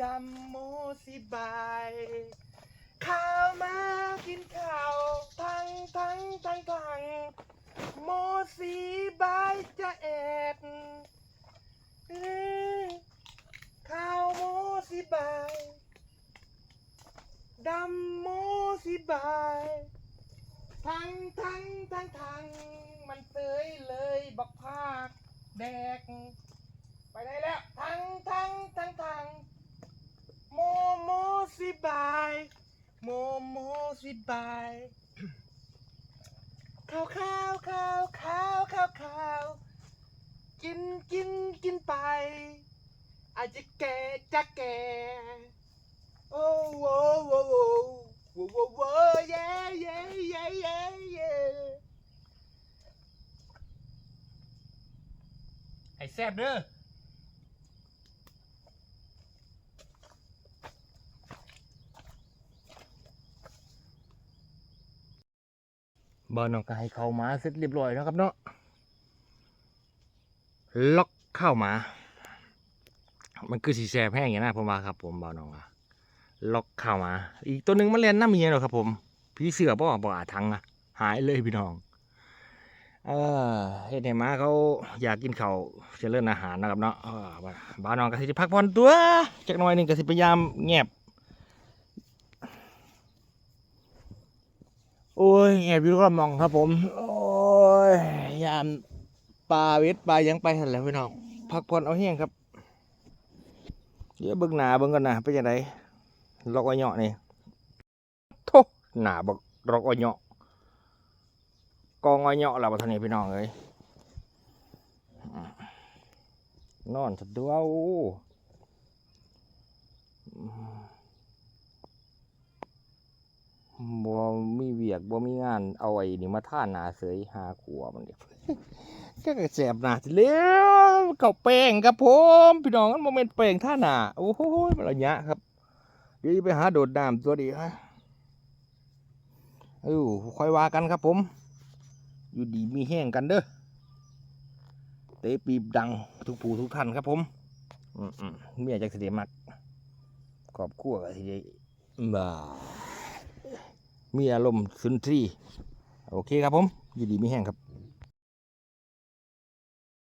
ดำโมสิบายข้าวมากินข้าวทั้งทั้งทั้งทั้งโมสีบายจะแอ็ดข้าวโมสิบายดำโมสิบายทั้งทั้งทั้งทั้งมันเตยเลยบอกภาคแดก โมโมสิบายข้าวข้าวข้าวข้าวข้าวข้าวกินกินกินไป อาจจะแก่จะแก่โอ้โหโว้โว้โว้โว้โว้เย้เย้เย้เย้เย้ไอ้แซบเด้อ บ้านน้องก็ให้เข้ามาเสร็จเรียบร้อยแล้วครับเนาะล็อกเข้ามา มันคือสีแสบแห้งอย่างนั้นผมว่าครับ ผมบ่าวน้องว่าล็อกเข้ามา อีกตัวหนึ่งมันเล่นน้ำเมียหรอครับ ผมพี่เสือบ่บ่อาทังอะหายเลยพี่น้องเออเฮ็ดให้มาเขาอยากกินเขาเจริญอาหารนะครับเนาะบ่าบ่าวน้องก็สิจะพักผ่อนตัวจักหน่อยหนึ่งก็สิพยายามแงบ โอ้ยแงบอยู่ก็มองครับผม โอ้ยยามปลาเวทปลายังไปหันแล้วพี่น้องพักผ่อนเอาแห้งครับ เดี๋ยวเบิ่งหนาเบิ่งก่อนนะเป็นยังไงลอกอ้อยเหาะนี่โทหน้าบักลอกอ้อยเหาะกองอ้อยเหาะล่ะบ่เท่านี้พี่น้องเอ้ยอืมนอนสะดวกอืมบ่มีเวี ยกบ่มีงานเอาไอ้นี่มาท่าหน้าเสยหาขัวมันเด็ก็แสบหน้าสิแล้วเก่าแป้งครับผมพี่น้องมันโมเมนต์แป้งท่าหน้าโอ้โหมันระยะครับเดี๋ยวไปหาโดดน้ำตัวดีฮะเออค่อยว่ากันครับผม อยู่ดีมีแห้งกันเด้อเตะปีบดังทุกผู้ทุกท่านครับผมอืมอืมเมียจากเสด็มักขอบคั่วกับสิเดบ่า มีอารมณ์สุนทรี โอเคครับผม ยินดีมีแห้งครับ